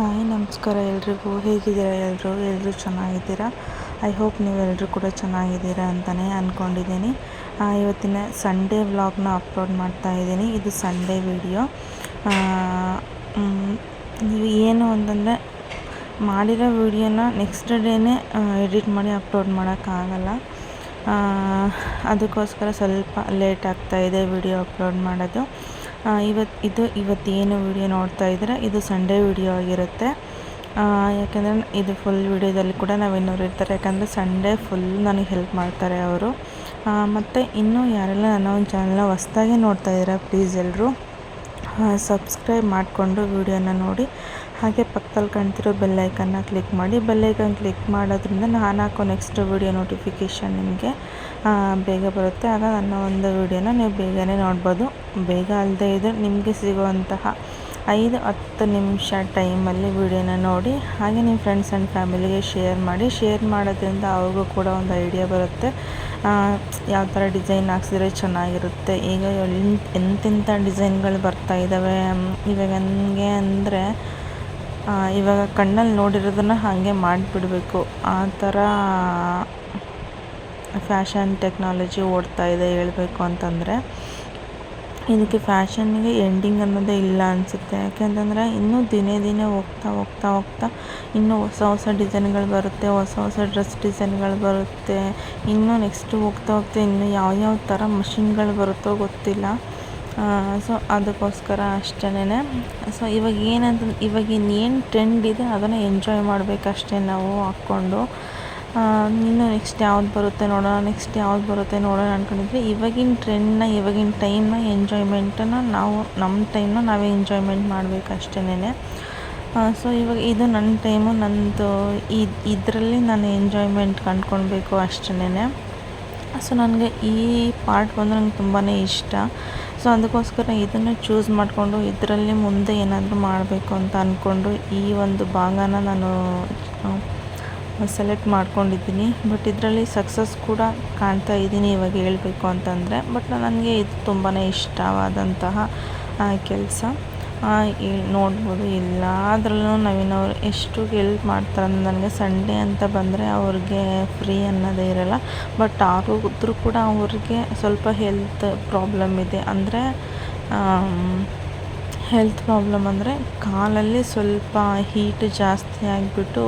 Hi, ನಮಸ್ಕಾರ ಎಲ್ರಿಗೂ. ಹೇಗಿದ್ದೀರಾ ಎಲ್ಲರೂ ಎಲ್ಲರೂ ಚೆನ್ನಾಗಿದ್ದೀರಾ? ಐ ಹೋಪ್ ನೀವೆಲ್ಲರೂ ಕೂಡ ಚೆನ್ನಾಗಿದ್ದೀರಾ ಅಂತಲೇ ಅಂದ್ಕೊಂಡಿದ್ದೀನಿ ಇವತ್ತಿನ ಸಂಡೇ ವ್ಲಾಗ್ನ ಅಪ್ಲೋಡ್ ಮಾಡ್ತಾ ಇದ್ದೀನಿ. ಇದು ಸಂಡೇ ವಿಡಿಯೋ ನೀವು ಏನು ಅಂತಂದರೆ ಮಾಡಿರೋ ವಿಡಿಯೋನ ನೆಕ್ಸ್ಟ್ ಡೇನೇ ಎಡಿಟ್ ಮಾಡಿ ಅಪ್ಲೋಡ್ ಮಾಡೋಕ್ಕಾಗಲ್ಲ. ಅದಕ್ಕೋಸ್ಕರ ಸ್ವಲ್ಪ ಲೇಟ್ ಆಗ್ತಾಯಿದೆ ವಿಡಿಯೋ ಅಪ್ಲೋಡ್ ಮಾಡೋದು. ಇವತ್ತು ಇದು ಇವತ್ತೇನು ವಿಡಿಯೋ ನೋಡ್ತಾ ಇದ್ದೀರಾ? ಇದು ಸಂಡೇ ವಿಡಿಯೋ ಆಗಿರುತ್ತೆ. ಯಾಕೆಂದರೆ ಇದು ಫುಲ್ ವಿಡಿಯೋದಲ್ಲಿ ಕೂಡ ನಾವೇನವ್ರು ಇರ್ತಾರೆ. ಯಾಕಂದರೆ ಸಂಡೇ ಫುಲ್ ನನಗೆ ಹೆಲ್ಪ್ ಮಾಡ್ತಾರೆ ಅವರು. ಮತ್ತು ಇನ್ನೂ ಯಾರೆಲ್ಲ ನನ್ನ ಒಂದು ಚಾನಲ್ನ ಹೊಸ್ದಾಗಿ ನೋಡ್ತಾ ಇದ್ದೀರಾ ಪ್ಲೀಸ್ ಎಲ್ಲರೂ ಸಬ್ಸ್ಕ್ರೈಬ್ ಮಾಡಿಕೊಂಡು ವಿಡಿಯೋನ ನೋಡಿ. ಹಾಗೆ ಪಕ್ಕದಲ್ಲಿ ಕಾಣ್ತಿರೋ ಬೆಲ್ಲೈಕನ್ನ ಕ್ಲಿಕ್ ಮಾಡಿ. ಬೆಲ್ಲೈಕನ್ ಕ್ಲಿಕ್ ಮಾಡೋದ್ರಿಂದ ನಾನು ಹಾಕೋ ನೆಕ್ಸ್ಟ್ ವಿಡಿಯೋ ನೋಟಿಫಿಕೇಷನ್ ನಿಮಗೆ. ಬೇಗ ಬರುತ್ತೆ. ಆಗ ನನ್ನ ಒಂದು ವಿಡಿಯೋನ ನೀವು ಬೇಗನೆ ನೋಡ್ಬೋದು. ಬೇಗ ಅಲ್ಲದೆ ಇದು ನಿಮಗೆ ಸಿಗುವಂತಹ ಐದು, ಹತ್ತು ನಿಮಿಷ ಟೈಮಲ್ಲಿ ವಿಡಿಯೋನ ನೋಡಿ, ಹಾಗೆ ನಿಮ್ಮ ಫ್ರೆಂಡ್ಸ್ ಆ್ಯಂಡ್ ಫ್ಯಾಮಿಲಿಗೆ ಶೇರ್ ಮಾಡಿ. ಶೇರ್ ಮಾಡೋದ್ರಿಂದ ಅವ್ರಿಗೂ ಕೂಡ ಒಂದು ಐಡಿಯಾ ಬರುತ್ತೆ. ಯಾವ ಥರ ಡಿಸೈನ್ ಹಾಕ್ಸಿದ್ರೆ ಚೆನ್ನಾಗಿರುತ್ತೆ. ಈಗ ಎಂತೆಂಥ ಡಿಸೈನ್ಗಳು ಬರ್ತಾ ಇದ್ದಾವೆ ಇವಾಗ ನನಗೆ ಅಂದರೆ ಇವಾಗ ಕಣ್ಣಲ್ಲಿ ನೋಡಿರೋದನ್ನು ಹಾಗೆ ಮಾಡಿಬಿಡ್ಬೇಕು. ಆ ಥರ ಫ್ಯಾಷನ್ ಟೆಕ್ನಾಲಜಿ ಓಡ್ತಾ ಇದೆ ಹೇಳಬೇಕು ಅಂತಂದರೆ. ಇದಕ್ಕೆ ಫ್ಯಾಷನ್ನಿಗೆ ಎಂಡಿಂಗ್ ಅನ್ನೋದೇ ಇಲ್ಲ ಅನಿಸುತ್ತೆ. ಯಾಕೆಂತಂದರೆ ಇನ್ನೂ ದಿನೇ ದಿನೇ ಹೋಗ್ತಾ ಹೋಗ್ತಾ ಹೋಗ್ತಾ ಇನ್ನೂ ಹೊಸ ಹೊಸ ಡಿಸೈನ್ಗಳು ಬರುತ್ತೆ, ಹೊಸ ಹೊಸ ಡ್ರೆಸ್ ಡಿಸೈನ್ಗಳು ಬರುತ್ತೆ. ಇನ್ನೂ ನೆಕ್ಸ್ಟ್ ಹೋಗ್ತಾ ಹೋಗ್ತಾ ಇನ್ನೂ ಯಾವ ಥರ ಮಷಿನ್ಗಳು ಬರುತ್ತೋ ಗೊತ್ತಿಲ್ಲ. ಸೊ ಅದಕ್ಕೋಸ್ಕರ ಅಷ್ಟೇನೆ. ಸೊ ಇವಾಗ ಏನಂತ, ಇವಾಗ ಇನ್ನೇನು ಟ್ರೆಂಡ್ ಇದೆ ಅದನ್ನು ಎಂಜಾಯ್ ಮಾಡಬೇಕಷ್ಟೇ ನಾವು ಹಾಕ್ಕೊಂಡು. ಇನ್ನು ನೆಕ್ಸ್ಟ್ ಯಾವ್ದು ಬರುತ್ತೆ ನೋಡೋಣ ನೆಕ್ಸ್ಟ್ ಯಾವ್ದು ಬರುತ್ತೆ ನೋಡೋಣ ಅಂದ್ಕೊಂಡಿದ್ವಿ ಇವಾಗಿನ ಟ್ರೆಂಡ್ನ ಇವಾಗಿನ ಟೈಮ್ನ ಎಂಜಾಯ್ಮೆಂಟನ್ನು ನಾವು ನಮ್ಮ ಟೈಮ್ನ ನಾವೇ ಎಂಜಾಯ್ಮೆಂಟ್ ಮಾಡಬೇಕು ಸೊ ಇವಾಗ ಇದು ನನ್ನ ಟೈಮು ನನ್ನದು ಇದರಲ್ಲಿ ನಾನು ಎಂಜಾಯ್ಮೆಂಟ್ ಕಂಡ್ಕೊಳ್ಬೇಕು ಅಷ್ಟೇನೆ ಸೊ ನನಗೆ ಈ ಪಾರ್ಟ್ ಬಂದು ನಂಗೆ ತುಂಬಾ ಇಷ್ಟ. ಸೊ ಅದಕ್ಕೋಸ್ಕರ ಇದನ್ನು ಚೂಸ್ ಮಾಡಿಕೊಂಡು ಇದರಲ್ಲಿ ಮುಂದೆ ಏನಾದರೂ ಮಾಡಬೇಕು ಅಂತ ಅಂದ್ಕೊಂಡು ಈ ಒಂದು ಭಾಗನ ನಾನು ಸೆಲೆಕ್ಟ್ ಮಾಡ್ಕೊಂಡಿದ್ದೀನಿ. ಬಟ್ ಇದರಲ್ಲಿ ಸಕ್ಸಸ್ ಕೂಡ ಕಾಣ್ತಾ ಇದ್ದೀನಿ ಇವಾಗ ಹೇಳಬೇಕು ಅಂತಂದರೆ. ಬಟ್ ನನಗೆ ಇದು ತುಂಬಾ ಇಷ್ಟವಾದಂತಹ ಕೆಲಸ. ನೋಡ್ಬೋದು ಎಲ್ಲದರಲ್ಲೂ ನವೀನವರು ಎಷ್ಟು ಹೆಲ್ಪ್ ಮಾಡ್ತಾರೆ ನನಗೆ ಸಂಡೇ ಅಂತ ಬಂದರೆ ಅವ್ರಿಗೆ ಫ್ರೀ ಅನ್ನೋದೇ ಇರಲ್ಲ. ಬಟ್ ಆದರೂ ಕೂಡ ಅವ್ರಿಗೆ ಸ್ವಲ್ಪ ಹೆಲ್ತ್ ಪ್ರಾಬ್ಲಮ್ ಇದೆ. ಅಂದರೆ ಹೆಲ್ತ್ ಪ್ರಾಬ್ಲಮ್ ಅಂದರೆ ಕಾಲಲ್ಲಿ ಸ್ವಲ್ಪ ಹೀಟ್ ಜಾಸ್ತಿ ಆಗಿಬಿಟ್ಟು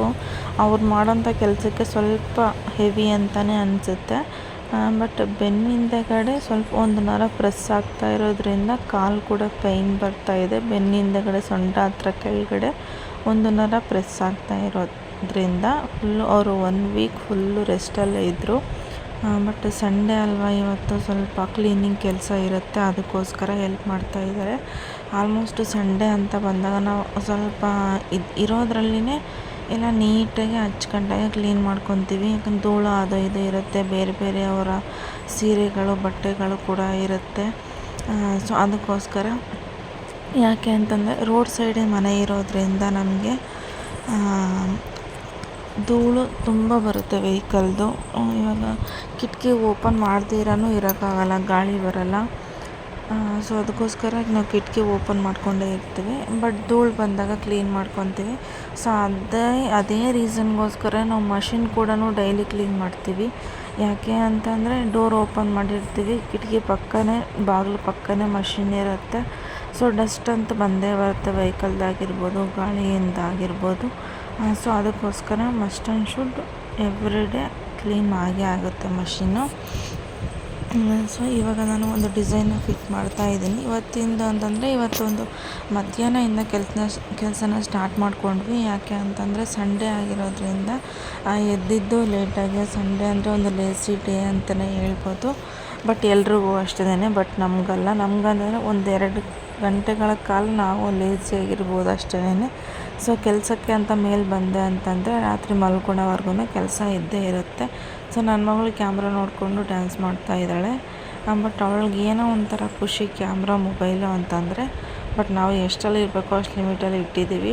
ಅವ್ರು ಮಾಡೋಂಥ ಕೆಲಸಕ್ಕೆ ಸ್ವಲ್ಪ ಹೆವಿ ಅಂತಲೇ ಅನಿಸುತ್ತೆ. ಬಟ್ ಬೆನ್ನಿಂದಗಡೆ ಸ್ವಲ್ಪ ಒಂದು ನರ ಪ್ರೆಸ್ ಆಗ್ತಾ ಇರೋದ್ರಿಂದ ಕಾಲು ಕೂಡ ಪೈನ್ ಬರ್ತಾ ಇದೆ. ಬೆನ್ನಿಂದಗಡೆ ಸೊಂಟ ಹತ್ರ ಕೆಳಗಡೆ ಒಂದು ನರ ಪ್ರೆಸ್ ಆಗ್ತಾ ಇರೋದ್ರಿಂದ ಫುಲ್ಲು ಅವರು ಒನ್ ವೀಕ್ ಫುಲ್ಲು ರೆಸ್ಟಲ್ಲೇ ಇದ್ದರು ಬಟ್ ಸಂಡೇ ಅಲ್ವಾ ಇವತ್ತು ಸ್ವಲ್ಪ ಕ್ಲೀನಿಂಗ್ ಕೆಲಸ ಇರುತ್ತೆ, ಅದಕ್ಕೋಸ್ಕರ ಹೆಲ್ಪ್ ಮಾಡ್ತಾ ಇದ್ದಾರೆ ಆಲ್ಮೋಸ್ಟ್ ಸಂಡೇ ಅಂತ ಬಂದಾಗ ನಾವು ಸ್ವಲ್ಪ ಇದು ಇರೋದ್ರಲ್ಲಿನೇ ಎಲ್ಲ ನೀಟಾಗಿ ಹಚ್ಕೊಂಡಾಗ ಕ್ಲೀನ್ ಮಾಡ್ಕೊತೀವಿ. ಯಾಕಂದ್ರೆ ಧೂಳು ಅದು ಇದು ಇರುತ್ತೆ. ಬೇರೆ ಬೇರೆ ಅವರ ಸೀರೆಗಳು, ಬಟ್ಟೆಗಳು ಕೂಡ ಇರುತ್ತೆ. ಸೊ ಅದಕ್ಕೋಸ್ಕರ ಯಾಕೆ ಅಂತಂದರೆ ರೋಡ್ ಸೈಡೇ ಮನೆ ಇರೋದ್ರಿಂದ ನಮಗೆ ಧೂಳು ತುಂಬ ಬರುತ್ತೆ ವೆಹಿಕಲ್ದು ಇವಾಗ ಕಿಟಕಿ ಓಪನ್ ಮಾಡ್ದಿರನೂ ಇರೋಕ್ಕಾಗಲ್ಲ, ಗಾಳಿ ಬರಲ್ಲ. ಸೊ ಅದಕ್ಕೋಸ್ಕರ ನಾವು ಕಿಟಕಿ ಓಪನ್ ಮಾಡಿಕೊಂಡೇ ಇರ್ತೀವಿ. ಬಟ್ ಧೂಳು ಬಂದಾಗ ಕ್ಲೀನ್ ಮಾಡ್ಕೊತೀವಿ. ಸೊ ಅದೇ ಅದೇ ರೀಸನ್ಗೋಸ್ಕರ ನಾವು ಮಷಿನ್ ಕೂಡ ಡೈಲಿ ಕ್ಲೀನ್ ಮಾಡ್ತೀವಿ. ಯಾಕೆ ಅಂತಂದರೆ ಡೋರ್ ಓಪನ್ ಮಾಡಿರ್ತೀವಿ. ಕಿಟಕಿ ಪಕ್ಕನೇ, ಬಾಗಿಲು ಪಕ್ಕನೇ ಮಷಿನ್ ಇರುತ್ತೆ. ಸೊ ಡಸ್ಟ್ ಅಂತ ಬಂದೇ ಬರುತ್ತೆ ವೆಹಿಕಲ್ದಾಗಿರ್ಬೋದು ಗಾಳಿಯಿಂದ ಆಗಿರ್ಬೋದು. ಸೊ ಅದಕ್ಕೋಸ್ಕರ must and should every day clean ಆಗೇ ಆಗುತ್ತೆ ಮಷಿನ್ನು ಸೊ ಇವಾಗ ನಾನು ಒಂದು ಡಿಸೈನ್ ಫಿಟ್ ಮಾಡ್ತಾ ಇದ್ದೀನಿ. ಇವತ್ತಿಂದ ಅಂತಂದರೆ ಇವತ್ತೊಂದು ಮಧ್ಯಾಹ್ನದಿಂದ ಕೆಲಸನ ಕೆಲಸನ ಸ್ಟಾರ್ಟ್ ಮಾಡಿಕೊಂಡ್ವಿ. ಯಾಕೆ ಅಂತಂದರೆ ಸಂಡೇ ಆಗಿರೋದ್ರಿಂದ ಎದ್ದಿದ್ದು ಲೇಟಾಗಿ ಸಂಡೇ ಅಂದರೆ ಒಂದು ಲೇಸಿ ಡೇ ಅಂತಲೇ ಹೇಳ್ಬೋದು. ಬಟ್ ಎಲ್ರಿಗೂ ಅಷ್ಟೇ ಬಟ್ ನಮಗಲ್ಲ. ನಮಗಂದರೆ ಒಂದೆರಡು ಗಂಟೆಗಳ ಕಾಲ ನಾವು ಲೇಸಿಯಾಗಿರ್ಬೋದು ಅಷ್ಟೇ ಸೊ ಕೆಲಸಕ್ಕೆ ಅಂತ ಮೇಲೆ ಬಂದೆ ಅಂತಂದರೆ ರಾತ್ರಿ ಮಲ್ಕೊಳೋವರೆಗೂ ಕೆಲಸ ಇದ್ದೇ ಇರುತ್ತೆ. ಸೊ ನನ್ನ ಮಗಳು ಕ್ಯಾಮ್ರಾ ನೋಡಿಕೊಂಡು ಡ್ಯಾನ್ಸ್ ಮಾಡ್ತಾ ಇದ್ದಾಳೆ. ಬಟ್ ಅವಳಿಗೆ ಏನೋ ಒಂಥರ ಖುಷಿ ಕ್ಯಾಮ್ರಾ, ಮೊಬೈಲು ಅಂತಂದರೆ. ಬಟ್ ನಾವು ಎಷ್ಟಲ್ಲಿ ಇರಬೇಕೋ ಅಷ್ಟು ಲಿಮಿಟಲ್ಲಿ ಇಟ್ಟಿದ್ದೀವಿ.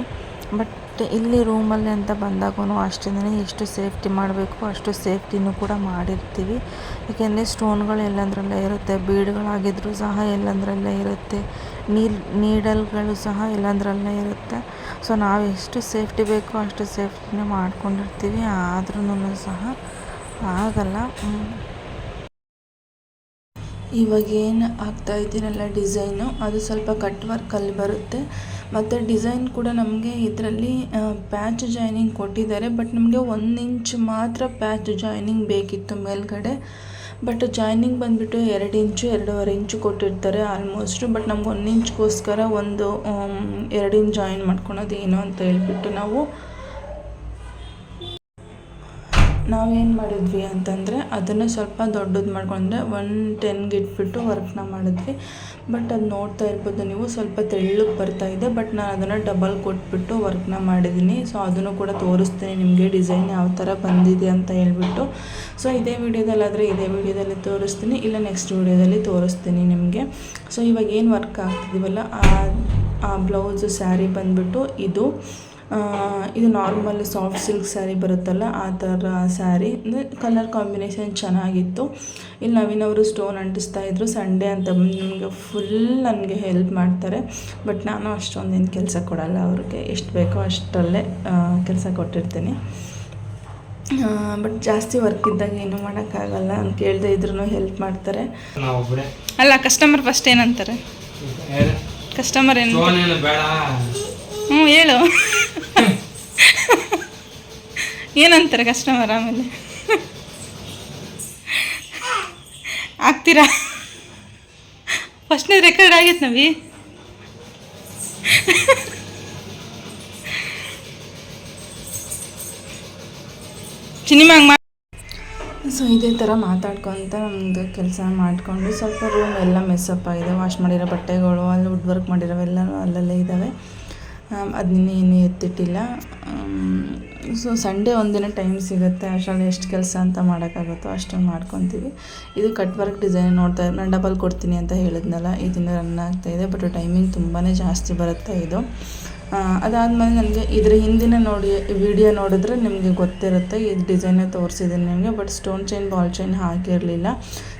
ಬಟ್ ಇಲ್ಲಿ ರೂಮಲ್ಲಿ ಅಂತ ಬಂದಾಗೂ ಅಷ್ಟೇ ಎಷ್ಟು ಸೇಫ್ಟಿ ಮಾಡಬೇಕು, ಅಷ್ಟು ಸೇಫ್ಟಿನೂ ಕೂಡ ಮಾಡಿರ್ತೀವಿ. ಏಕೆಂದರೆ ಸ್ಟೋನ್ಗಳು ಎಲ್ಲಂದ್ರಲ್ಲೇ ಇರುತ್ತೆ ಬೀಡ್ಗಳಾಗಿದ್ದರೂ ಸಹ ಎಲ್ಲಂದ್ರಲ್ಲೇ ಇರುತ್ತೆ ನೀಲ್ ನೀಡಲ್ಗಳು ಸಹ ಎಲ್ಲಂದ್ರಲ್ಲೇ ಇರುತ್ತೆ. ಸೊ ನಾವು ಎಷ್ಟು ಸೇಫ್ಟಿ ಬೇಕೋ ಅಷ್ಟು ಸೇಫ್ಟಿನೇ ಮಾಡ್ಕೊಂಡಿರ್ತೀವಿ ಆದ್ರೂ ಸಹ ಆಗಲ್ಲ. ಇವಾಗ ಏನು ಆಗ್ತಾ ಇದ್ದೀನಲ್ಲ ಡಿಸೈನು? ಅದು ಸ್ವಲ್ಪ ಕಟ್ ವರ್ಕಲ್ಲಿ ಬರುತ್ತೆ. ಮತ್ತು ಡಿಸೈನ್ ಕೂಡ ನಮಗೆ ಇದರಲ್ಲಿ ಪ್ಯಾಚ್ ಜಾಯ್ನಿಂಗ್ ಕೊಟ್ಟಿದ್ದಾರೆ. ಬಟ್ ನಮಗೆ ಒಂದು ಇಂಚ್ ಮಾತ್ರ ಪ್ಯಾಚ್ ಜಾಯ್ನಿಂಗ್ ಬೇಕಿತ್ತು ಮೇಲ್ಗಡೆ. ಬಟ್ ಜಾಯ್ನಿಂಗ್ ಬಂದುಬಿಟ್ಟು ಎರಡು ಇಂಚು, ಎರಡೂವರೆ ಇಂಚು ಕೊಟ್ಟಿರ್ತಾರೆ ಆಲ್ಮೋಸ್ಟು. ಬಟ್ ನಮ್ಗೆ ಒಂದು ಇಂಚ್ಗೋಸ್ಕರ ಒಂದು ಎರಡು ಇಂಚ್ ಜಾಯಿನ್ ಮಾಡ್ಕೊಳೋದು ಏನು ಅಂತ ಹೇಳ್ಬಿಟ್ಟು ನಾವು ನಾವೇನು ಮಾಡಿದ್ವಿ ಅಂತಂದರೆ ಅದನ್ನು ಸ್ವಲ್ಪ ದೊಡ್ಡದು ಮಾಡ್ಕೊಂಡ್ರೆ ಒನ್ ಟೆನ್ಗೆ ಇಟ್ಬಿಟ್ಟು ವರ್ಕ್ನ ಮಾಡಿದ್ವಿ. ಬಟ್ ಅದು ನೋಡ್ತಾ ಇರ್ಬೋದು ನೀವು, ಸ್ವಲ್ಪ ತೆಳ್ಳಗೆ ಬರ್ತಾ ಇದೆ ಬಟ್ ನಾನು ಅದನ್ನು ಡಬಲ್ ಕೊಟ್ಬಿಟ್ಟು ವರ್ಕ್ನ ಮಾಡಿದ್ದೀನಿ ಸೊ ಅದನ್ನು ಕೂಡ ತೋರಿಸ್ತೀನಿ ನಿಮಗೆ ಡಿಸೈನ್ ಯಾವ ಥರ ಬಂದಿದೆ ಅಂತ ಹೇಳ್ಬಿಟ್ಟು. ಸೊ ಇದೇ ವಿಡಿಯೋದಲ್ಲಾದರೆ ಇದೇ ವಿಡಿಯೋದಲ್ಲಿ ತೋರಿಸ್ತೀನಿ, ಇಲ್ಲ ನೆಕ್ಸ್ಟ್ ವಿಡಿಯೋದಲ್ಲಿ ತೋರಿಸ್ತೀನಿ ನಿಮಗೆ. ಸೊ ಇವಾಗ ಏನು ವರ್ಕ್ ಆಗ್ತಿದ್ದೀವಲ್ಲ ಆ ಬ್ಲೌಸು ಸ್ಯಾರಿ ಬಂದುಬಿಟ್ಟು ಇದು. ಇದು ನಾರ್ಮಲ್ ಸಾಫ್ಟ್ ಸಿಲ್ಕ್ ಸ್ಯಾರಿ ಬರುತ್ತಲ್ಲ ಆ ಥರ ಸ್ಯಾರಿ ಅಂದರೆ ಕಲರ್ ಕಾಂಬಿನೇಷನ್ ಚೆನ್ನಾಗಿತ್ತು. ಇಲ್ಲಿ ನವೀನವರು ಸ್ಟೋನ್ ಅಂಟಿಸ್ತಾ ಇದ್ರು. ಸಂಡೇ ಅಂತ ನಮಗೆ ಫುಲ್ ನನಗೆ ಹೆಲ್ಪ್ ಮಾಡ್ತಾರೆ. ಬಟ್ ನಾನು ಅಷ್ಟೊಂದೇನು ಕೆಲಸ ಕೊಡಲ್ಲ ಅವ್ರಿಗೆ. ಎಷ್ಟು ಬೇಕೋ ಅಷ್ಟರಲ್ಲೇ ಕೆಲಸ ಕೊಟ್ಟಿರ್ತೀನಿ. ಬಟ್ ಜಾಸ್ತಿ ವರ್ಕ್ ಇದ್ದಾಗ ಏನು ಮಾಡೋಕ್ಕಾಗಲ್ಲ ಅಂತ ಕೇಳದೆ ಇದ್ರೂ ಹೆಲ್ಪ್ ಮಾಡ್ತಾರೆ. ಅಲ್ಲ ಕಸ್ಟಮರ್ ಫಸ್ಟ್ ಏನಂತಾರೆ? ಕಸ್ಟಮರ್ ಏನು ಹ್ಞೂ, ಹೇಳು. ಏನಂತಾರೆ ಕಸ್ಟಮರ್ ಆಮೇಲೆ? ಆಗ್ತೀರಾ? ಫಸ್ಟ್ನೇ ರೆಕಾರ್ಡ್ ಆಗೈತೆ ನವಿ ಸಿನಿಮಾಗೆ ಮಾಡಿ ಸೊ, ಇದೇ ಥರ ಮಾತಾಡ್ಕೊತ ನಮ್ಮದು ಕೆಲಸ ಮಾಡಿಕೊಂಡು ಸ್ವಲ್ಪ ರೂಮ್ ಎಲ್ಲ ಮೆಸ್ಸಪ್ ಆಗಿದೆ. ವಾಶ್ ಮಾಡಿರೋ ಬಟ್ಟೆಗಳು, ಅಲ್ಲಿ ವುಡ್ ವರ್ಕ್ ಮಾಡಿರೋವೆಲ್ಲನೂ ಅಲ್ಲಲ್ಲೇ ಇದ್ದಾವೆ. ಅದನ್ನ ಇನ್ನೂ ಎತ್ತಿಟ್ಟಿಲ್ಲ. ಸೊ ಸಂಡೇ ಒಂದಿನ ಟೈಮ್ ಸಿಗುತ್ತೆ. ಅಷ್ಟರಲ್ಲಿ ಎಷ್ಟು ಕೆಲಸ ಅಂತ ಮಾಡೋಕ್ಕಾಗುತ್ತೋ ಅಷ್ಟನ್ನು ಮಾಡ್ಕೊತೀವಿ. ಇದು ಕಟ್ ವರ್ಕ್ ಡಿಸೈನ್ ನೋಡ್ತಾ ನಾನು ಡಬಲ್ ಕೊಡ್ತೀನಿ ಅಂತ ಹೇಳಿದ್ನಲ್ಲ ಇದನ್ನು ರನ್ ಆಗ್ತಾ ಇದೆ ಬಟ್ ಟೈಮಿಂಗ್ ತುಂಬಾ ಜಾಸ್ತಿ ಬರುತ್ತೆ ಇದು. ಅದಾದಮೇಲೆ ನನಗೆ ಇದರ ಹಿಂದಿನ ನೋಡಿ ವಿಡಿಯೋ ನೋಡಿದ್ರೆ ನಿಮಗೆ ಗೊತ್ತಿರುತ್ತೆ. ಇದು ಡಿಸೈನೇ ತೋರಿಸಿದ್ದೀನಿ ನಿಮಗೆ but stone chain ball chain ಹಾಕಿರಲಿಲ್ಲ.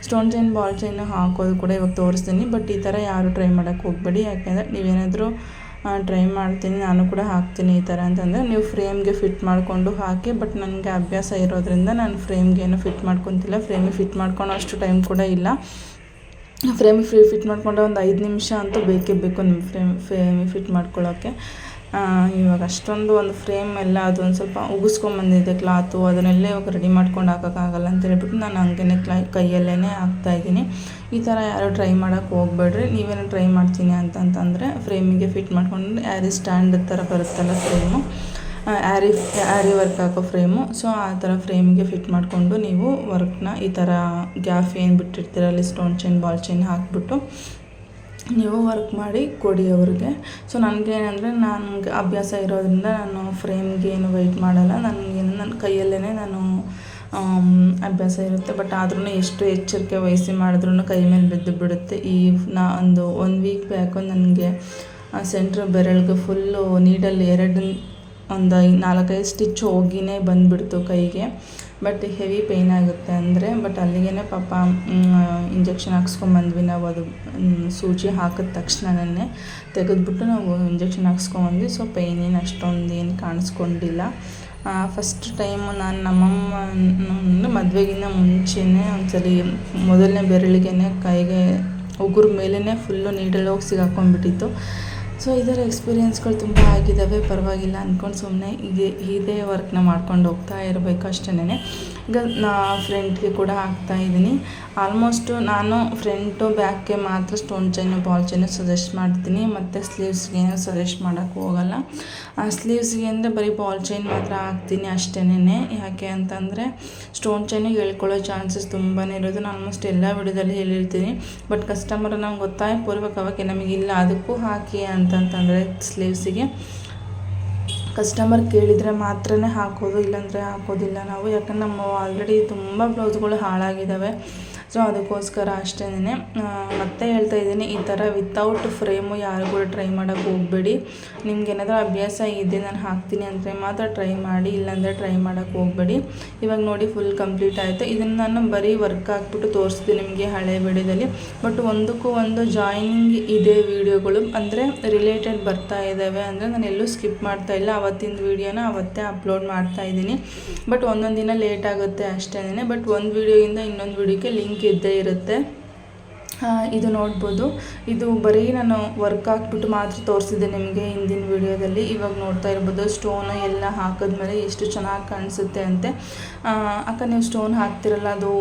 Stone chain ball chain ಹಾಕೋದು ಕೂಡ ಇವಾಗ ತೋರಿಸ್ತೀನಿ ಬಟ್ ಈ ಥರ ಯಾರು ಟ್ರೈ ಮಾಡೋಕ್ಕೆ ಹೋಗಬೇಡಿ. ಯಾಕೆಂದರೆ ನೀವೇನಾದರೂ ಟ್ರೈ ಮಾಡ್ತೀನಿ. ನಾನು ಕೂಡ ಹಾಕ್ತೀನಿ ಈ ಥರ ಅಂತಂದರೆ ನೀವು ಫ್ರೇಮ್ಗೆ ಫಿಟ್ ಮಾಡಿಕೊಂಡು ಹಾಕಿ ಬಟ್ ನನಗೆ ಅಭ್ಯಾಸ ಇರೋದ್ರಿಂದ ನಾನು ಫ್ರೇಮ್ಗೆ ಏನು ಫಿಟ್ ಮಾಡ್ಕೊತಿಲ್ಲ. ಫ್ರೇಮಿಗೆ ಫಿಟ್ ಮಾಡ್ಕೊಳೋ ಅಷ್ಟು ಟೈಮ್ ಕೂಡ ಇಲ್ಲ. ಫ್ರೇಮಿಗೆ ಫ್ರೀ ಫಿಟ್ ಮಾಡ್ಕೊಂಡ ಒಂದು ಐದು ನಿಮಿಷ ಅಂತೂ ಬೇಕೇ ಬೇಕು ನಿಮ್ಮ ಫ್ರೇಮ್ ಫ್ರೇಮಿಗೆ ಫಿಟ್ ಮಾಡ್ಕೊಳ್ಳೋಕ್ಕೆ ಇವಾಗ ಅಷ್ಟೊಂದು ಒಂದು ಫ್ರೇಮ್ ಎಲ್ಲ ಅದೊಂದು ಸ್ವಲ್ಪ ಉಗಿಸ್ಕೊಂಬಂದಿದೆ ಕ್ಲಾತು ಅದನ್ನೆಲ್ಲ ಇವಾಗ ರೆಡಿ ಮಾಡ್ಕೊಂಡು ಹಾಕೋಕ್ಕಾಗಲ್ಲ ಅಂತ ಹೇಳ್ಬಿಟ್ಟು ನಾನು ಹಂಗೇ ಕ್ಲೈ ಕೈಯಲ್ಲೇ ಹಾಕ್ತಾಯಿದ್ದೀನಿ ಈ ಥರ ಯಾರೂ ಟ್ರೈ ಮಾಡೋಕ್ಕೆ ಹೋಗ್ಬೇಡ್ರಿ. ನೀವೇನು ಟ್ರೈ ಮಾಡ್ತೀನಿ ಅಂತಂತಂದರೆ ಫ್ರೇಮಿಗೆ ಫಿಟ್ ಮಾಡ್ಕೊಂಡು ಯಾರಿ ಸ್ಟ್ಯಾಂಡ್ ಥರ ಬರುತ್ತಲ್ಲ ಫ್ರೇಮು ಆ್ಯರಿ ಆ್ಯರಿ ವರ್ಕ್ ಹಾಕೋ ಫ್ರೇಮು ಸೊ ಆ ಥರ ಫ್ರೇಮಿಗೆ ಫಿಟ್ ಮಾಡಿಕೊಂಡು ನೀವು ವರ್ಕ್ನ ಈ ಥರ ಗ್ಯಾಫ್ ಏನು ಬಿಟ್ಟಿರ್ತೀರಲ್ಲಿ ಸ್ಟೋನ್ ಚೈನ್ ಬಾಲ್ ಚೈನ್ ಹಾಕ್ಬಿಟ್ಟು ನೀವು ವರ್ಕ್ ಮಾಡಿ ಕೊಡಿ ಅವ್ರಿಗೆ. ಸೊ ನನಗೇನಂದರೆ ನನಗೆ ಅಭ್ಯಾಸ ಇರೋದ್ರಿಂದ ನಾನು ಫ್ರೇಮ್ಗೆ ಏನು ವೆಯ್ಟ್ ಮಾಡಲ್ಲ. ನನಗೇನು ನನ್ನ ಕೈಯಲ್ಲೇ ನಾನು ಅಭ್ಯಾಸ ಇರುತ್ತೆ. ಬಟ್ ಆದ್ರೂ ಎಷ್ಟು ಎಚ್ಚರಿಕೆ ವಹಿಸಿ ಮಾಡಿದ್ರೂ ಕೈ ಮೇಲೆ ಬಿದ್ದು ಬಿಡುತ್ತೆ. ಈ ನಾ ಒಂದು ಒನ್ ವೀಕ್ ಬ್ಯಾಕು ನನಗೆ ಸೆಂಟ್ರ್ ಬೆರಳಿಗೆ ಫುಲ್ಲು ನೀಡಲ್ಲಿ ಎರಡು, ಒಂದು ನಾಲ್ಕೈದು ಸ್ಟಿಚ್ ಹೋಗಿನೇ ಬಂದುಬಿಡ್ತು ಕೈಗೆ. ಬಟ್ ಹೆವಿ ಪೇಯ್ನ್ ಆಗುತ್ತೆ ಅಂದರೆ, ಬಟ್ ಅಲ್ಲಿಗೆ ಪಾಪ ಇಂಜೆಕ್ಷನ್ ಹಾಕ್ಸ್ಕೊಂಬಂದ್ವಿ ನಾವು ಅದು ಸೂಜಿ ಹಾಕಿದ ತಕ್ಷಣನೇ ತೆಗೆದ್ಬಿಟ್ಟು ನಾವು ಇಂಜೆಕ್ಷನ್ ಹಾಕ್ಸ್ಕೊಂಬಂದ್ವಿ. ಸೊ ಪೇಯ್ನ್ ಏನು ಅಷ್ಟೊಂದು ಏನು ಕಾಣಿಸ್ಕೊಂಡಿಲ್ಲ. ಫಸ್ಟ್ ಟೈಮು ನಾನು ನಮ್ಮಮ್ಮ ಮದುವೆಗಿಂತ ಮುಂಚೆನೇ ಒಂದ್ಸಲಿ ಮೊದಲನೇ ಬೆರಳಿಗೆ ಕೈಗೆ ಉಗುರು ಮೇಲೇ ಫುಲ್ಲು ನೀಡಲ್ಲಿ ಹೋಗಿ ಸಿಗಾಕೊಂಡ್ಬಿಟ್ಟಿತ್ತು. ಸೊ ಇದರ ಎಕ್ಸ್ಪೀರಿಯೆನ್ಸ್ಗಳು ತುಂಬ ಆಗಿದ್ದಾವೆ ಪರವಾಗಿಲ್ಲ ಅಂದ್ಕೊಂಡು ಸುಮ್ಮನೆ ಇದೇ ಇದೇ ವರ್ಕ್ನ ಮಾಡ್ಕೊಂಡು ಹೋಗ್ತಾ ಇರಬೇಕು ಅಷ್ಟೇ ನಾ ಫ್ರಂಟ್ಗೆ ಕೂಡ ಹಾಕ್ತಾ ಇದ್ದೀನಿ. ಆಲ್ಮೋಸ್ಟು ನಾನು ಫ್ರಂಟು ಬ್ಯಾಕ್ಗೆ ಮಾತ್ರ stone chain ball chain suggest ಮಾಡ್ತೀನಿ. ಮತ್ತು ಸ್ಲೀವ್ಸ್ಗೆ ಸಜೆಸ್ಟ್ ಮಾಡೋಕ್ಕೆ ಹೋಗಲ್ಲ. ಆ ಸ್ಲೀವ್ಸ್ಗೆ ಅಂದರೆ ಬರೀ ಬಾಲ್ ಚೈನ್ ಮಾತ್ರ ಹಾಕ್ತೀನಿ ಅಷ್ಟೇನೆ ಯಾಕೆ ಅಂತಂದರೆ ಸ್ಟೋನ್ ಚೈನಿಗೆ ಹೇಳ್ಕೊಳ್ಳೋ ಚಾನ್ಸಸ್ ತುಂಬಾ ಇರೋದು. ನಾನು ಆಲ್ಮೋಸ್ಟ್ ಎಲ್ಲ ವಿಡಿಯೋದಲ್ಲಿ ಹೇಳಿರ್ತೀನಿ. ಬಟ್ ಕಸ್ಟಮರ್ ನಂಗೆ ಗೊತ್ತಾಯ, ಪೂರ್ವಕವಾಗಿ ನಮಗಿಲ್ಲ. ಅದಕ್ಕೂ ಹಾಕಿ ಅಂತಂತಂದರೆ ಸ್ಲೀವ್ಸಿಗೆ ಕಸ್ಟಮರ್ ಕೇಳಿದರೆ ಮಾತ್ರನೇ ಹಾಕೋದು ಇಲ್ಲಾಂದರೆ ಹಾಕೋದಿಲ್ಲ ನಾವು. ಯಾಕಂದ್ರೆ ನಮ್ಮ ಆಲ್ರೆಡಿ ತುಂಬ ಬ್ಲೌಸ್ಗಳು ಹಾಳಾಗಿದ್ದಾವೆ ಸೊ ಅದಕ್ಕೋಸ್ಕರ ಅಷ್ಟೇ ಮತ್ತೆ ಹೇಳ್ತಾ ಇದ್ದೀನಿ, ಈ ಥರ ವಿತೌಟ್ ಫ್ರೇಮು ಯಾರು ಕೂಡ ಟ್ರೈ ಮಾಡೋಕ್ಕೆ ಹೋಗಬೇಡಿ. ನಿಮ್ಗೆ ಏನಾದರೂ ಅಭ್ಯಾಸ ಇದೆ, ನಾನು ಹಾಕ್ತೀನಿ ಅಂದರೆ ಮಾತ್ರ ಟ್ರೈ ಮಾಡಿ, ಇಲ್ಲಾಂದರೆ ಟ್ರೈ ಮಾಡೋಕ್ಕೆ ಹೋಗಬೇಡಿ. ಇವಾಗ ನೋಡಿ ಫುಲ್ ಕಂಪ್ಲೀಟ್ ಆಯಿತು. ಇದನ್ನು ನಾನು ಬರೀ ವರ್ಕ್ ಹಾಕ್ಬಿಟ್ಟು ತೋರಿಸ್ತೀನಿ ನಿಮಗೆ ಹಳೆ ವಿಡಿಯೋದಲ್ಲಿ ಬಟ್ ಒಂದಕ್ಕೂ ಒಂದು ಜಾಯಿನಿಂಗ್ ಇದೆ ವಿಡಿಯೋಗಳು ಅಂದರೆ ರಿಲೇಟೆಡ್ ಬರ್ತಾ ಇದ್ದಾವೆ ಅಂದರೆ ನಾನು ಎಲ್ಲೂ ಸ್ಕಿಪ್ ಮಾಡ್ತಾ ಇಲ್ಲ. ಅವತ್ತಿನ ವೀಡಿಯೋನ ಅವತ್ತೇ ಅಪ್ಲೋಡ್ ಮಾಡ್ತಾ ಇದ್ದೀನಿ. ಬಟ್ ಒಂದೊಂದು ದಿನ ಲೇಟ್ ಆಗುತ್ತೆ ಅಷ್ಟೇ ಬಟ್ ಒಂದು ವೀಡಿಯೋಯಿಂದ ಇನ್ನೊಂದು ವೀಡಿಯೋಕ್ಕೆ ಲಿಂಕ್ ಇದ್ದೇ ಇರುತ್ತೆ. ಇದು ನೋಡ್ಬೋದು. ಇದು ಬರೀ ನಾನು ವರ್ಕ್ ಹಾಕ್ಬಿಟ್ಟು ಮಾತ್ರ ತೋರಿಸಿದ್ದೆ ನಿಮಗೆ ಹಿಂದಿನ ವಿಡಿಯೋದಲ್ಲಿ. ಇವಾಗ ನೋಡ್ತಾ ಇರ್ಬೋದು ಸ್ಟೋನ್ ಎಲ್ಲ ಹಾಕಿದ್ಮೇಲೆ ಎಷ್ಟು ಚೆನ್ನಾಗಿ ಕಾಣಿಸುತ್ತೆ ಅಂತೆ. ಅಕ್ಕ ನೀವು ಸ್ಟೋನ್ ಹಾಕ್ತಿರಲ್ಲ, ಅದು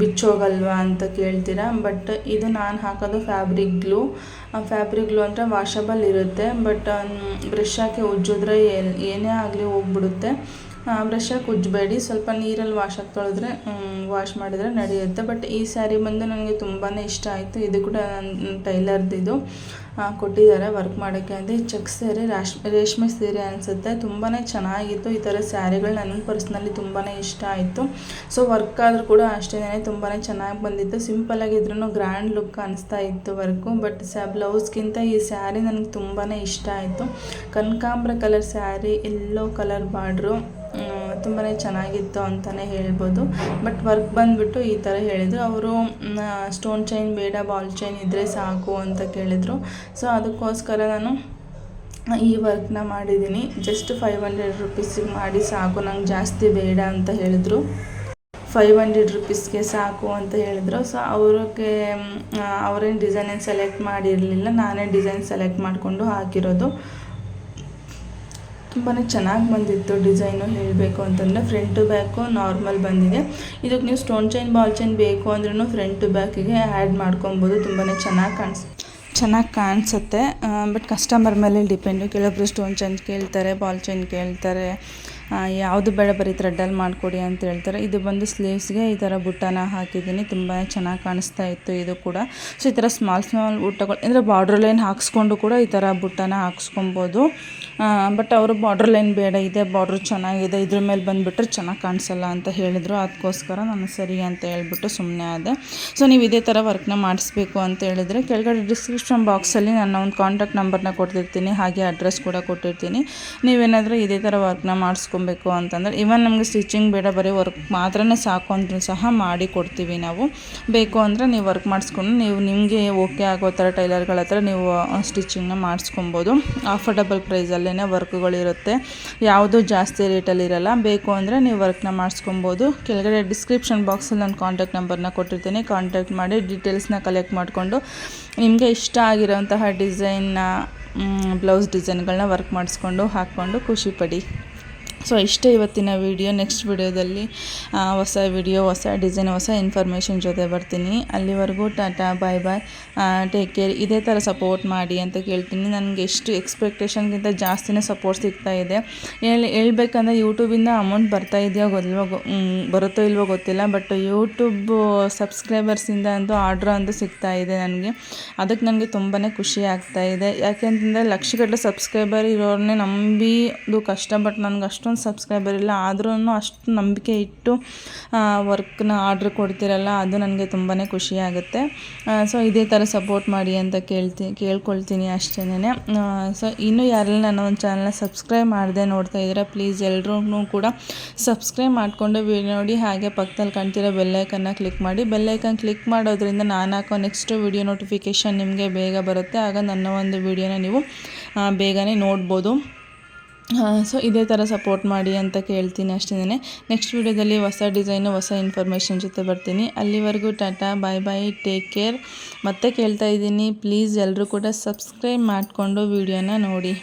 ಬಿಚ್ಚೋಗಲ್ವಾ ಅಂತ ಕೇಳ್ತೀರಾ. ಬಟ್ ಇದು ನಾನು ಹಾಕೋದು ಫ್ಯಾಬ್ರಿಕ್ ಗ್ಲೂ ಫ್ಯಾಬ್ರಿಕ್ ಅಂದರೆ ವಾಷಬಲ್ ಇರುತ್ತೆ ಬಟ್ ಬ್ರಷ್ ಹಾಕಿ ಉಜ್ಜಿದ್ರೆ ಏನೇ ಆಗಲಿ ಹೋಗ್ಬಿಡುತ್ತೆ. ಬ್ರಷ್ ಹಾಕಿ ಉಜ್ಜಬೇಡಿ ಸ್ವಲ್ಪ ನೀರಲ್ಲಿ ವಾಶ್ ಹಾಕಿ ತೊಳೆದ್ರೆ ವಾಶ್ ಮಾಡಿದರೆ ನಡೆಯುತ್ತೆ. ಬಟ್ ಈ ಸ್ಯಾರಿ ಬಂದು ನನಗೆ ತುಂಬಾ ಇಷ್ಟ ಆಯಿತು. ಇದು ಕೂಡ ನನ್ನ ಟೈಲರ್ದಿದು ಕೊಟ್ಟಿದ್ದಾರೆ ವರ್ಕ್ ಮಾಡೋಕ್ಕೆ ಅಂದರೆ ಚೆಕ್ ಸೀರೆ ರಾಶ್ ರೇಷ್ಮೆ ಸೀರೆ ಅನಿಸುತ್ತೆ. ತುಂಬಾ ಚೆನ್ನಾಗಿತ್ತು. ಈ ಥರ ಸ್ಯಾರಿಗಳು ನನಗೆ ಪರ್ಸ್ನಲ್ಲಿ ತುಂಬಾ ಇಷ್ಟ ಆಯಿತು. ಸೊ ವರ್ಕ್ ಆದರೂ ಕೂಡ ಅಷ್ಟೇ ತುಂಬಾ ಚೆನ್ನಾಗಿ ಬಂದಿತ್ತು. ಸಿಂಪಲಾಗಿದ್ರೂ ಗ್ರ್ಯಾಂಡ್ ಲುಕ್ ಅನಿಸ್ತಾ ಇತ್ತು ವರ್ಕು ಬಟ್ ಸ್ಯಾ ಬ್ಲೌಸ್ಗಿಂತ ಈ ಸ್ಯಾರಿ ನನಗೆ ತುಂಬಾ ಇಷ್ಟ ಆಯಿತು. ಕನಕಾಂಬ್ರ colour saree yellow colour border. ತುಂಬಾ ಚೆನ್ನಾಗಿತ್ತು ಅಂತಲೇ ಹೇಳ್ಬೋದು. ಬಟ್ ವರ್ಕ್ ಬಂದುಬಿಟ್ಟು ಈ ಥರ ಹೇಳಿದರು. ಅವರು ಸ್ಟೋನ್ ಚೈನ್ ಬೇಡ ಬಾಲ್ ಚೈನ್ ಇದ್ದರೆ ಸಾಕು ಅಂತ ಕೇಳಿದರು. ಸೊ ಅದಕ್ಕೋಸ್ಕರ ನಾನು ಈ ವರ್ಕ್ನ ಮಾಡಿದ್ದೀನಿ. ಜಸ್ಟ್ ಫೈವ್ ಹಂಡ್ರೆಡ್ ರುಪೀಸಿಗೆ ಮಾಡಿ ಸಾಕು. ನಂಗೆ ಜಾಸ್ತಿ ಬೇಡ ಅಂತ ಹೇಳಿದ್ರು. ಫೈವ್ ಹಂಡ್ರೆಡ್ ರುಪೀಸ್ಗೆ ಸಾಕು ಅಂತ ಹೇಳಿದ್ರು. ಸೊ ಅವ್ರಿಗೆ ಅವರೇನು ಡಿಸೈನ್ ಸೆಲೆಕ್ಟ್ ಮಾಡಿರಲಿಲ್ಲ. ನಾನೇ ಡಿಸೈನ್ ಸೆಲೆಕ್ಟ್ ಮಾಡಿಕೊಂಡು ಹಾಕಿರೋದು. ತುಂಬಾ ಚೆನ್ನಾಗಿ ಬಂದಿತ್ತು ಡಿಸೈನು ಹೇಳಬೇಕು ಅಂತಂದರೆ ಫ್ರಂಟ್ ಟು ಬ್ಯಾಕು ನಾರ್ಮಲ್ ಬಂದಿದೆ. ಇದಕ್ಕೆ ನೀವು ಸ್ಟೋನ್ ಚೈನ್, ಬಾಲ್ ಚೈನ್ ಬೇಕು ಅಂದ್ರೂ ಫ್ರಂಟ್ ಟು ಬ್ಯಾಕಿಗೆ ಆ್ಯಡ್ ಮಾಡ್ಕೊಬೋದು. ತುಂಬಾ ಚೆನ್ನಾಗಿ ಕಾಣಿಸ್, ಚೆನ್ನಾಗಿ ಕಾಣಿಸುತ್ತೆ. ಬಟ್ ಕಸ್ಟಮರ್ ಮೇಲೆ ಡಿಪೆಂಡು. ಕೆಲವೊಬ್ಬರು ಸ್ಟೋನ್ ಚೈನ್ ಕೇಳ್ತಾರೆ, ಬಾಲ್ ಚೈನ್ ಕೇಳ್ತಾರೆ. ಯಾವುದು ಬೇಡ ಬರೀ ಥ್ರೆಡ್ಡಲ್ಲಿ ಮಾಡಿಕೊಡಿ ಅಂತ ಹೇಳ್ತಾರೆ. ಇದು ಬಂದು ಸ್ಲೀವ್ಸ್ಗೆ ಈ ಥರ ಬುಟ್ಟನ ಹಾಕಿದ್ದೀನಿ. ತುಂಬಾ ಚೆನ್ನಾಗಿ ಕಾಣಿಸ್ತಾ ಇತ್ತು ಇದು ಕೂಡ. ಸೊ ಈ ಥರ ಸ್ಮಾಲ್ ಸ್ಮಾಲ್ ಬುಟ್ಟಗಳು, ಅಂದರೆ ಬಾರ್ಡ್ರ್ ಲೈನ್ ಹಾಕ್ಸ್ಕೊಂಡು ಕೂಡ ಈ ಥರ ಬುಟ್ಟನ ಹಾಕ್ಸ್ಕೊಬೋದು. ಬಟ್ ಅವರು ಬಾರ್ಡ್ರ್ ಲೈನ್ ಬೇಡ, ಇದೆ ಬಾರ್ಡ್ರ್ ಚೆನ್ನಾಗಿದೆ, ಇದ್ರ ಮೇಲೆ ಬಂದುಬಿಟ್ರೆ ಚೆನ್ನಾಗಿ ಕಾಣಿಸಲ್ಲ ಅಂತ ಹೇಳಿದ್ರು. ಅದಕ್ಕೋಸ್ಕರ ನಾನು ಸರಿ ಅಂತ ಹೇಳ್ಬಿಟ್ಟು ಸುಮ್ಮನೆ ಆದೆ. ಸೊ ನೀವು ಇದೇ ಥರ ವರ್ಕ್ನ ಮಾಡಿಸ್ಬೇಕು ಅಂತ ಹೇಳಿದರೆ ಕೆಳಗಡೆ ಡಿಸ್ಕ್ರಿಪ್ಷನ್ ಬಾಕ್ಸಲ್ಲಿ ನನ್ನ ಒಂದು ಕಾಂಟ್ಯಾಕ್ಟ್ ನಂಬರ್ನ ಕೊಟ್ಟಿರ್ತೀನಿ ಹಾಗೆ ಅಡ್ರೆಸ್ ಕೂಡ ಕೊಟ್ಟಿರ್ತೀನಿ. ನೀವೇನಾದರೂ ಇದೇ ಥರ ವರ್ಕ್ನ ಮಾಡಿಸ್ಕೊಬೇಕು ಅಂತಂದರೆ ಇವನ್ ನಮಗೆ ಸ್ಟಿಚಿಂಗ್ ಬೇಡ, ಬರೀ ವರ್ಕ್ ಮಾತ್ರನೇ ಸಾಕು ಅಂದ್ರೂ ಸಹ ಮಾಡಿ ಕೊಡ್ತೀವಿ ನಾವು. ಬೇಕು ಅಂದರೆ ನೀವು ವರ್ಕ್ ಮಾಡಿಸ್ಕೊಂಡು, ನೀವು ನಿಮಗೆ ಓಕೆ ಆಗೋ ಥರ ಟೈಲರ್ಗಳ ಹತ್ರ ನೀವು ಸ್ಟಿಚಿಂಗ್ನ ಮಾಡಿಸ್ಕೊಬೋದು. ಆಫರ್ಡಬಲ್ ಪ್ರೈಸಲ್ಲೇ ವರ್ಕ್ಗಳಿರುತ್ತೆ ಯಾವುದು ಜಾಸ್ತಿ ರೇಟಲ್ಲಿ ಇರಲ್ಲ. ಬೇಕು ಅಂದರೆ ನೀವು ವರ್ಕ್ನ ಮಾಡಿಸ್ಕೊಬೋದು. ಕೆಳಗಡೆ ಡಿಸ್ಕ್ರಿಪ್ಷನ್ ಬಾಕ್ಸಲ್ಲಿ ನಾನು ಕಾಂಟ್ಯಾಕ್ಟ್ ನಂಬರ್ನ ಕೊಟ್ಟಿರ್ತೀನಿ. ಕಾಂಟ್ಯಾಕ್ಟ್ ಮಾಡಿ ಡೀಟೇಲ್ಸ್ನ ಕಲೆಕ್ಟ್ ಮಾಡಿಕೊಂಡು, ನಿಮಗೆ ಇಷ್ಟ ಆಗಿರೋಂತಹ ಡಿಸೈನ್ನ ಬ್ಲೌಸ್ ಡಿಸೈನ್ಗಳನ್ನ ವರ್ಕ್ ಮಾಡಿಸ್ಕೊಂಡು, ಹಾಕ್ಕೊಂಡು ಖುಷಿ ಪಡಿ. ಸೊ, ಇಷ್ಟೇ ಇವತ್ತಿನ ವಿಡಿಯೋ ನೆಕ್ಸ್ಟ್ ವಿಡಿಯೋದಲ್ಲಿ ಹೊಸ ವಿಡಿಯೋ ಹೊಸ ಡಿಸೈನ್ ಹೊಸ ಇನ್ಫಾರ್ಮೇಷನ್ ಜೊತೆ ಬರ್ತೀನಿ. ಅಲ್ಲಿವರೆಗೂ tata bye bye take care ಇದೇ ಥರ ಸಪೋರ್ಟ್ ಮಾಡಿ ಅಂತ ಕೇಳ್ತೀನಿ. ನನಗೆ ಎಷ್ಟು ಎಕ್ಸ್ಪೆಕ್ಟೇಷನ್ಗಿಂತ ಜಾಸ್ತಿನೇ ಸಪೋರ್ಟ್ ಸಿಗ್ತಾ ಇದೆ. ಹೇಳಿ, ಹೇಳ್ಬೇಕಂದ್ರೆ ಯೂಟ್ಯೂಬಿಂದ ಅಮೌಂಟ್ ಬರ್ತಾ ಇದೆಯೋ ಗೊತ್ತಿಲ್ವೋ ಬರುತ್ತೋ ಇಲ್ವೋ ಗೊತ್ತಿಲ್ಲ. ಬಟ್ ಯೂಟ್ಯೂಬ್ ಸಬ್ಸ್ಕ್ರೈಬರ್ಸಿಂದ ಅಂತೂ ಆರ್ಡ್ರ್ ಅಂತೂ ಸಿಗ್ತಾ ಇದೆ ನನಗೆ. ಅದಕ್ಕೆ ನನಗೆ ತುಂಬಾ ಖುಷಿ ಆಗ್ತಾ ಇದೆ. ಯಾಕೆಂತಂದರೆ ಲಕ್ಷಗಟ್ಟಲೆ ಸಬ್ಸ್ಕ್ರೈಬರ್ ಇರೋರನ್ನೇ ನಂಬಿ ಕಷ್ಟ ಬಟ್ ನನಗೆ ಅಷ್ಟೊಂದು ಸಬ್ಸ್ಕ್ರೈಬರ್ ಇಲ್ಲ ಆದ್ರೂ ಅಷ್ಟು ನಂಬಿಕೆ ಇಟ್ಟು ವರ್ಕ್ನ ಆರ್ಡ್ರ್ ಕೊಡ್ತಿರಲ್ಲ, ಅದು ನನಗೆ ತುಂಬಾ ಖುಷಿ ಆಗುತ್ತೆ. ಸೊ ಇದೇ ಥರ ಸಪೋರ್ಟ್ ಮಾಡಿ ಅಂತ ಕೇಳ್ತಿ, ಕೇಳ್ಕೊಳ್ತೀನಿ ಅಷ್ಟೇ ಸೊ ಇನ್ನೂ ಯಾರೆಲ್ಲ ನನ್ನ ಒಂದು ಚಾನಲ್ನ ಸಬ್ಸ್ಕ್ರೈಬ್ ಮಾಡದೆ ನೋಡ್ತಾ ಇದ್ದೀರಾ ಪ್ಲೀಸ್ ಎಲ್ರೂ ಕೂಡ ಸಬ್ಸ್ಕ್ರೈಬ್ ಮಾಡಿಕೊಂಡು ವಿಡಿಯೋ ನೋಡಿ, ಹಾಗೆ ಪಕ್ಕದಲ್ಲಿ ಕಾಣ್ತಿರೋ ಬೆಲ್ಲೈಕನ್ನ ಕ್ಲಿಕ್ ಮಾಡಿ. ಬೆಲ್ಲೈಕನ್ ಕ್ಲಿಕ್ ಮಾಡೋದ್ರಿಂದ ನಾನು ಹಾಕೋ ನೆಕ್ಸ್ಟ್ ವಿಡಿಯೋ ನೋಟಿಫಿಕೇಷನ್ ನಿಮಗೆ ಬೇಗ ಬರುತ್ತೆ. ಆಗ ನನ್ನ ಒಂದು ವಿಡಿಯೋನ ನೀವು ಬೇಗನೆ ನೋಡ್ಬೋದು. ಸೊ ಇದೇ ಥರ ಸಪೋರ್ಟ್ ಮಾಡಿ ಅಂತ ಕೇಳ್ತೀನಿ ಅಷ್ಟೇ ನೆಕ್ಸ್ಟ್ ವೀಡಿಯೋದಲ್ಲಿ ಹೊಸ ಡಿಸೈನು ಹೊಸ ಇನ್ಫಾರ್ಮೇಷನ್ ಜೊತೆ ಬರ್ತೀನಿ. ಅಲ್ಲಿವರೆಗೂ tata bye bye take care ಮತ್ತೆ ಕೇಳ್ತಾ ಇದ್ದೀನಿ. ಪ್ಲೀಸ್ ಎಲ್ಲರೂ ಕೂಡ ಸಬ್ಸ್ಕ್ರೈಬ್ ಮಾಡಿಕೊಂಡು ವೀಡಿಯೋನ ನೋಡಿ.